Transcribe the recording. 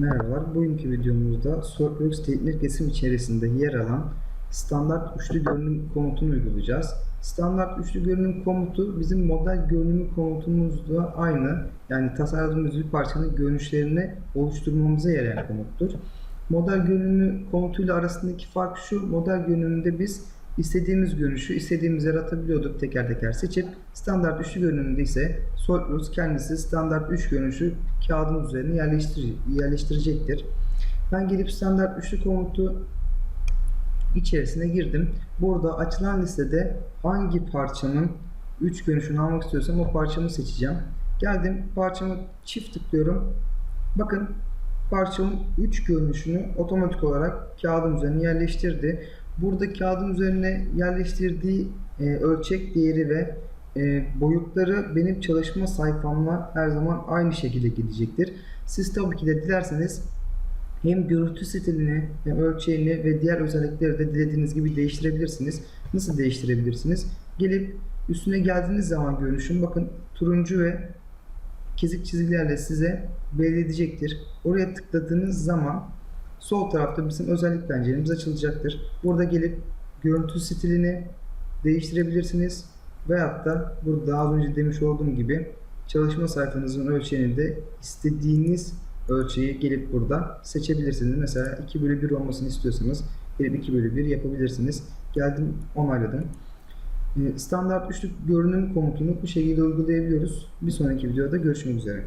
Merhabalar, bugünkü videomuzda SolidWorks teknik resim içerisinde yer alan standart üçlü görünüm komutunu uygulayacağız. Standart üçlü görünüm komutu bizim model görünümü komutumuzla aynı. Yani tasarladığımız bir parçanın görünüşlerini oluşturmamıza yarayan komuttur. Model görünümü komutuyla arasındaki fark şu, model görünümünde biz istediğimiz görünüşü istediğimiz yere atabiliyorduk teker teker seçip standart üçlü görünümünde ise SolidWorks kendisi standart üç görünüşü kağıdın üzerine yerleştir yerleştirecektir. Ben gelip standart üçlü komutu içerisine girdim. Burada açılan listede hangi parçanın üç görünüşünü almak istiyorsam o parçamı seçeceğim. Geldim parçamı çift tıklıyorum. Bakın parçanın 3 görünüşünü otomatik olarak kağıdın üzerine yerleştirdi. Burada kağıdın üzerine yerleştirdiği e, ölçek değeri ve e, boyutları benim çalışma sayfamla her zaman aynı şekilde gidecektir. Siz tabii ki de dilerseniz hem görüntü stilini hem ölçeğini ve diğer özellikleri de dilediğiniz gibi değiştirebilirsiniz. Nasıl değiştirebilirsiniz? Gelip üstüne geldiğiniz zaman görünüşün bakın turuncu ve kesik çizgilerle size belli edecektir. Oraya tıkladığınız zaman sol tarafta bizim özellik penceremiz açılacaktır. Burada gelip görüntü stilini değiştirebilirsiniz. Veyahut da burada az önce demiş olduğum gibi çalışma sayfanızın ölçeğini de istediğiniz ölçeği gelip burada seçebilirsiniz. Mesela 2 bölü 1 olmasını istiyorsanız gelip 2 bölü 1 yapabilirsiniz. Geldim onayladım. Ee, Standart üçlü görünüm komutunu bu şekilde uygulayabiliyoruz. Bir sonraki videoda görüşmek üzere.